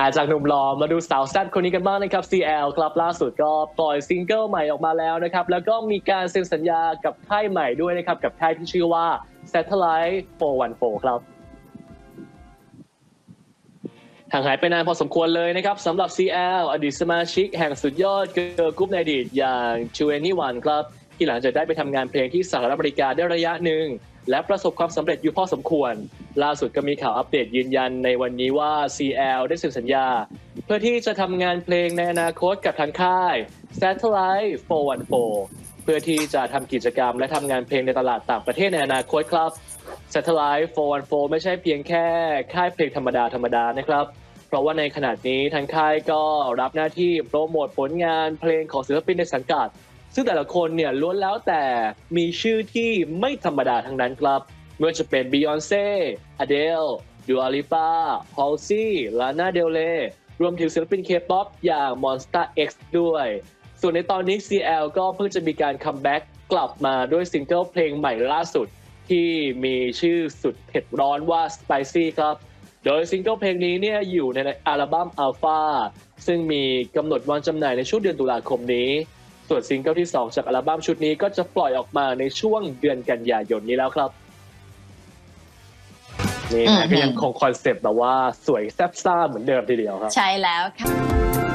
อาจากหนุ่มหล่อมาดูสาวแซ่บคนนี้กันบ้างนะครับ CL ครับล่าสุดก็ปล่อยซิงเกิลใหม่ออกมาแล้วนะครับ แล้วก็มีการเซ็นสัญญากับค่ายใหม่ด้วยนะครับ กับค่ายที่ชื่อว่า Satellite 414 ครับห่างหายไปนานพอสมควรเลยนะครับสำหรับ CL อดีตสมาชิกแห่งสุดยอดเกิร์ลกรุ๊ปในอดีตอย่าง21ครับ ที่หลังจากได้ไปทำงานเพลงที่สหรัฐอเมริกาได้ระยะหนึ่ง และประสบความสำเร็จอยู่พอสมควร ล่าสุดก็มีข่าวอัปเดตยืนยันในวันนี้ว่า CL ได้เซ็นสัญญา เพื่อที่จะทำงานเพลงในอนาคตกับทางค่าย Satellite 414 เพื่อที่จะทำกิจกรรมและทำงานเพลงในตลาดต่างประเทศในอนาคตครับ Satellite 414 ไม่ใช่เพียงแค่ค่ายเพลงธรรมดาธรรมดานะครับ เพราะว่าในขณะนี้ทางค่ายก็รับหน้าที่โปรโมทผลงานเพลงของศิลปินในสังกัด ซึ่งแต่ละคนเนี่ยล้วนแล้วแต่มีชื่อที่ไม่ธรรมดาทั้งนั้นครับไม่ว่าจะเป็น Beyonce, Adele, Dua Lipa, Halsey, Lana Del Rey รวมถึงศิลปิน K-pop อย่าง Monster X ด้วย ส่วนในตอนนี้ CL ก็เพิ่งจะมีการคัมแบ็กกลับมาด้วยซิงเกิลเพลงใหม่ล่าสุด ที่มีชื่อสุดเผ็ดร้อนว่า Spicy ครับ โดยซิงเกิลเพลงนี้เนี่ยอยู่ในอัลบั้ม Alpha ซึ่งมีกำหนดวางจำหน่ายในช่วงเดือนตุลาคมนี้ ส่วนซิงเกิลที่ 2 จากอัลบั้มชุดนี้ก็จะปล่อยออกมาในช่วงเดือนกันยายนนี้แล้วครับนี่อืนะมก็ยังคงคอนเซปต์แบบว่าสวยแซ่บซ่าเหมือนเดิมทีเดียวครับ ใช่แล้วค่ะ